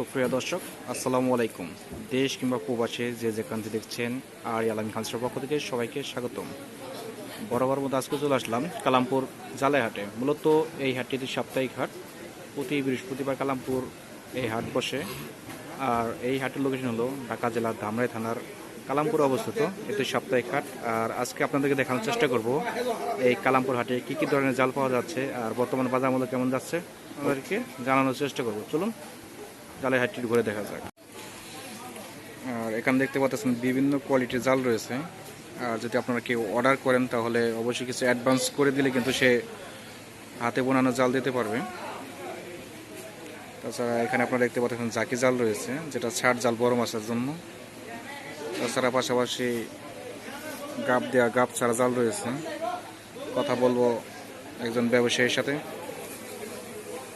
সুপ্রিয় দর্শক, আসসালামু আলাইকুম। দেশ কিংবা প্রবাসে যে যেখান থেকে দেখছেন, আর আলামী খানসের পক্ষ থেকে সবাইকে স্বাগতম। বরাবর মতো আজকে চলে আসলাম কালামপুর জালাই হাটে মূলত এই হাটটি সাপ্তাহিক হাট, প্রতি বৃহস্পতিবার কালামপুর এই হাট বসে। আর এই হাটের লোকেশন হলো ঢাকা জেলার ধামরাই থানার কালামপুর অবস্থিত। এটি সাপ্তাহিক হাট। আর আজকে আপনাদেরকে দেখানোর চেষ্টা করব, এই কালামপুর হাটে কী কী ধরনের জাল পাওয়া যাচ্ছে, আর বর্তমান বাজার মূল্য কেমন যাচ্ছে, আপনাদেরকে জানানোর চেষ্টা করব। চলুন জালের হাটটি ঘুরে দেখা যাক। আর এখানে দেখতে পাচ্ছেন বিভিন্ন কোয়ালিটির জাল রয়েছে। আর যদি আপনারা কেউ অর্ডার করেন, তাহলে অবশ্যই কিছু অ্যাডভান্স করে দিলে কিন্তু সে হাতে বোনানো জাল দিতে পারবে। তাছাড়া এখানে আপনারা দেখতে পাচ্ছেন জাকি জাল রয়েছে, যেটা ছাট জাল বড় মাছের জন্য। তাছাড়া পাশাপাশি গাপ দেওয়া গাপ ছাড়া জাল রয়েছে। কথা বলব একজন ব্যবসায়ীর সাথে।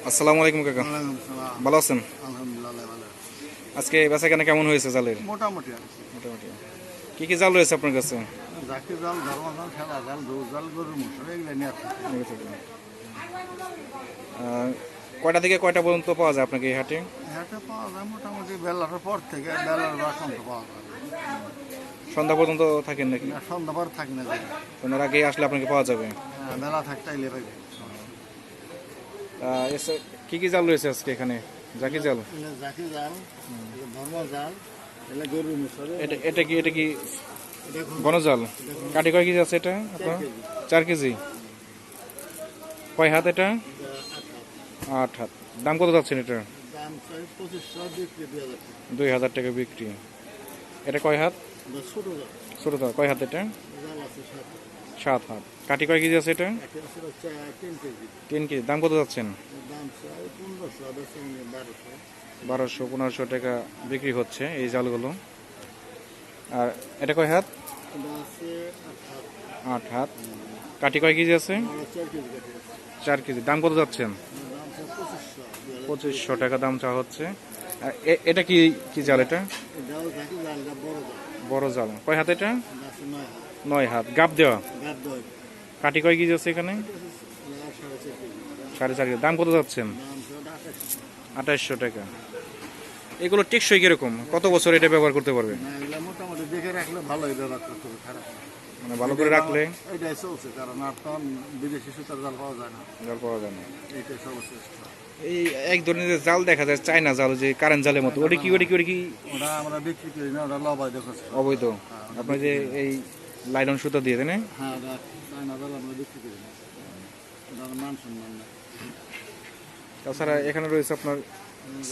আসসালামু আলাইকুম কাকা। ভালো আছেন? আলহামদুলিল্লাহ আজকে বেচা কেনা কেমন হয়েছে জালের? মোটামুটি মোটামুটি। কি কি জাল রয়েছে আপনার কাছে? জাল জাল জাল জাল গরুর কয়টা থেকে কয়টা পর্যন্ত পাওয়া যায় আপনাকে এই হাটে? হাটে পাওয়া যায় মোটামুটি বেলার পর থেকে বেলার পাওয়া যায়। সন্ধ্যা পর্যন্ত থাকেন নাকি? সন্ধ্যা পর থাকি না। ওনার আগে আসলে আপনাকে পাওয়া যাবে? হ্যাঁ, বেলা থাকতে পাইবে। কি কি জাল রয়েছে আজকে এখানে? জাকি জাল? জাকি জাল ধর্ম জাল এগুলো গরুর মশলা এটা এটা কি এটা কি গণজাল কাটি কয় কেজি আছে এটা? আপনার? চার কেজি? কয় হাত এটা? আট হাত। দাম কত যাচ্ছেন এটা? দুই হাজার টাকা। বিক্রি। এটা কয় হাত? ছোটো কয় হাত এটা? সাত সাত হাত কাটি কয় কেজি আছে এটা? তিন কেজি। দাম কত যাচ্ছেন? বারোশো। পনেরোশো টাকা বিক্রি হচ্ছে এই জালগুলো। আর এটা কয় হাত? আট হাত। কাটি কয় কেজি আছে? চার কেজি দাম কত যাচ্ছেন? পঁচিশশো। টাকা দাম চা হচ্ছে। এটা কি কি জাল এটা? বড় জাল। কয় হাত এটা? নয় হাত। গাপ দেওয়া? কাটি কয় কেজি আছে এখানে? সাড়ে চার দাম কত যাচ্ছেন? আঠাশশো টাকা। এগুলো টেকসই কীরকম? কত বছর এটা ব্যবহার করতে পারবে। মানে ভালো করে রাখলে? এটাই চলছে কারণ আর বিদেশি সুতার জাল পাওয়া যায় না। জাল পাওয়া যায় না। এইটাই সর্বশ্রেষ্ঠ। এই এক ধরনের যে জাল দেখা যায় চায়না জাল যে কারেন্ট জালের মতো। ওটা কি ওটা কি ওটা কি? ওটা আমরা বিক্রি করি না ওটা অবৈধ। আপনার যে এই লাইলন সুতা দিয়ে দেন হ্যাঁ? না। না তাছাড়া এখানে রয়েছে আপনার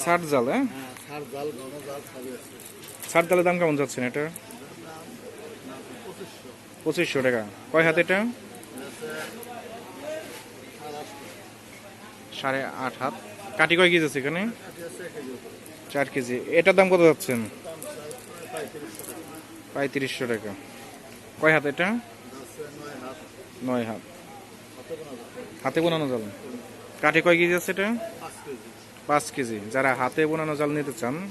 ষাট জাল হ্যাঁ? হ্যাঁ জাল ঘন জাল সবই আছে। ষাট জালের দাম কেমন যাচ্ছেন এটা পঁচিশশো টাকা। কয় হাত এটা? সাড়ে আট হাত। কাটি কয় কেজি আছে এখানে? চার কেজি। এটার দাম কত যাচ্ছেন? পঁয়ত্রিশশো টাকা। কয় হাত এটা? নয় হাত। হাতে বোনানো জাল। কাঠি কয় কেজি আছে এটা? পাঁচ কেজি। যারা হাতে বোনানো জাল নিতে চান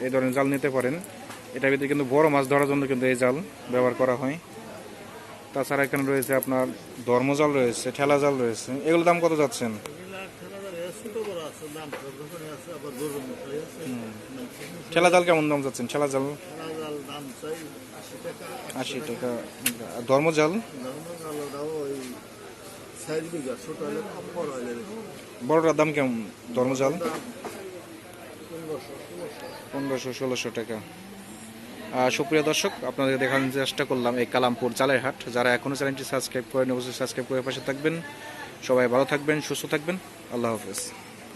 এই- ধরনের জাল নিতে পারেন। এটা ভিতরে কিন্তু বড় মাছ ধরার জন্য কিন্তু এই জাল ব্যবহার করা হয়। তাছাড়া এখানে রয়েছে আপনার ধর্মজাল রয়েছে ঠেলা জাল রয়েছে। এগুলোর দাম কত যাচ্ছেন? ঠেলা জাল কেমন দাম যাচ্ছেন? ঠেলা জাল আশি টাকা। ধর্মজাল। বড়টার দাম কেমন ধর্মজাল? পনেরোশো, ষোলোশো টাকা। সুপ্রিয় দর্শক, আপনাদের দেখানোর চেষ্টা করলাম এই কালামপুর জালের হাট। যারা এখনও চ্যানেলটি সাবস্ক্রাইব করেন অবশ্যই সাবস্ক্রাইব করে পাশে থাকবেন। সবাই ভালো থাকবেন, সুস্থ থাকবেন। আল্লাহ হাফেজ।